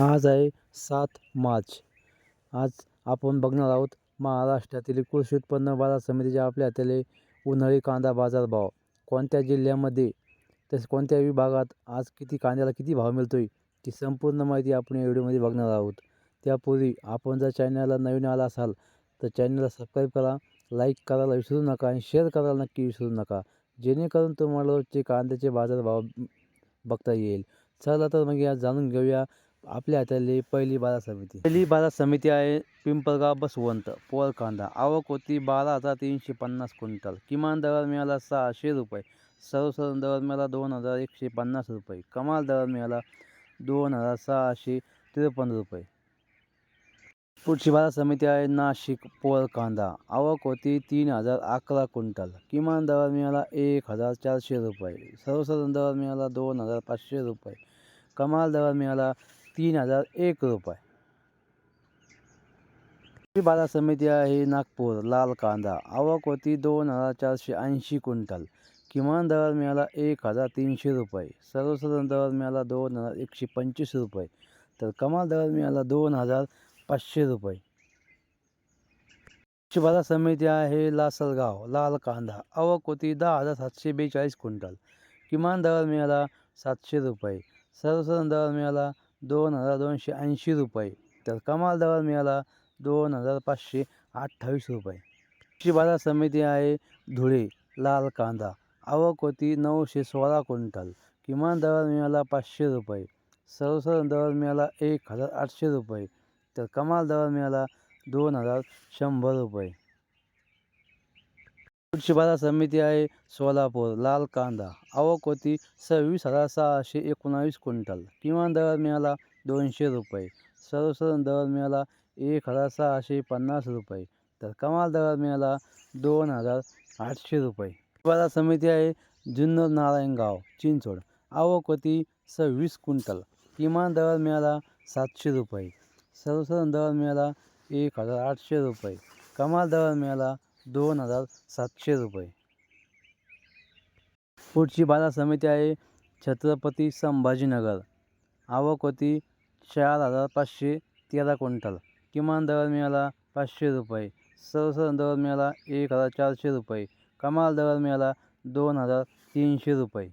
आज आहे सात मार्च. आज आपण बघणार आहोत महाराष्ट्रातील कृषी उत्पन्न बाजार समितीच्या आपल्या हाताले उन्हाळी कांदा बाजार भाव. कोणत्या जिल्ह्यामध्ये तसेच कोणत्या विभागात आज किती कांद्याला किती भाव मिळतो आहे ती संपूर्ण माहिती आपण या व्हिडिओमध्ये बघणार आहोत. त्यापूर्वी आपण जर चॅनलला नवीन आला असाल तर चॅनलला सबस्क्राईब करा लाईक करायला विसरू नका आणि शेअर करायला नक्की विसरू नका. जेणेकरून तुम्हाला रोजचे कांद्याचे बाजारभाव बघता येईल. चला तर मग या जाणून घेऊया आपल्या हातातली पहिली बाजार समिती. पहिली बाजार समिती आहे पिंपळगाव बसवंत पोळ कांदा आवक होती बारा हजार तीनशे पन्नास क्विंटल. किमान दर मिळाला सहाशे रुपये. सर्वसाधारण दर मिळाला दोन हजार एकशे पन्नास रुपये. कमाल दर मिळाला दोन हजार सहाशे त्रेपन्न रुपये. पुढची बाजार समिती आहे नाशिक पोळ कांदा आवक होती तीन हजार अकरा क्विंटल. किमान दर मिळाला एक हजार चारशे रुपये. सर्वसाधारण दर मिळाला दोन हजार पाचशे रुपये. कमाल दर मिळाला तीन हजार एक रुपये. पुढची बाजार समिती आहे नागपूर लाल कांदा. आवक होती दोन हजार चारशे ऐंशी क्विंटल. किमान दर मिळाला एक हजार तीनशे रुपये. सर्वसाधारण दर मिळाला दोन हजार एकशे पंचवीस रुपये. तर कमाल दर मिळाला दोन हजार पाचशे रुपये. कृषी बाजार समिती आहे लासलगाव लाल कांदा. आवक होती दहा हजार सातशे बेचाळीस क्विंटल. किमान दर मिळाला सातशे रुपये. सर्वसाधारण दर मिळाला दोन हजार दोनशे ऐंशी रुपये. तर कमाल दर मिळाला दोन हजार पाचशे अठ्ठावीस रुपये. कृषी बाजार समिती आहे धुळे लाल कांदा. आवक होती नऊशे सोळा क्विंटल. किमान दर मिळाला पाचशे रुपये. सर्वसाधारण दर मिळाला एक हजार आठशे रुपये. तर कमाल दर मिळाला दोन हजार शंभर रुपये. पुढची बाजार समिती आहे सोलापूर लाल कांदा. आवक होती सव्वीस हजार सहाशे एकोणावीस क्विंटल. किमान दर मिळाला दोनशे रुपये. सर्वसाधारण दर मिळाला एक हजार सहाशे पन्नास रुपये. तर कमाल दर मिळाला दोन हजार आठशे रुपये. बाजार समिती आहे जुन्नर नारायणगाव चिंचवड. आवक होती सव्वीस क्विंटल. किमान दर मिळाला सातशे रुपये. सर्वसाधारण दर मिळाला एक हजार आठशे रुपये. कमाल दर मिळाला दोन हजार सातशे रुपये. पुढची बाजार समिती आहे छत्रपती संभाजीनगर. आवक होती चार हजार पाचशे तेरा क्विंटल. किमान दर मिळाला पाचशे रुपये. सरसरण दर मिळाला एक हजार चारशे रुपये. कमाल दर मिळाला दोन हजार तीनशे रुपये.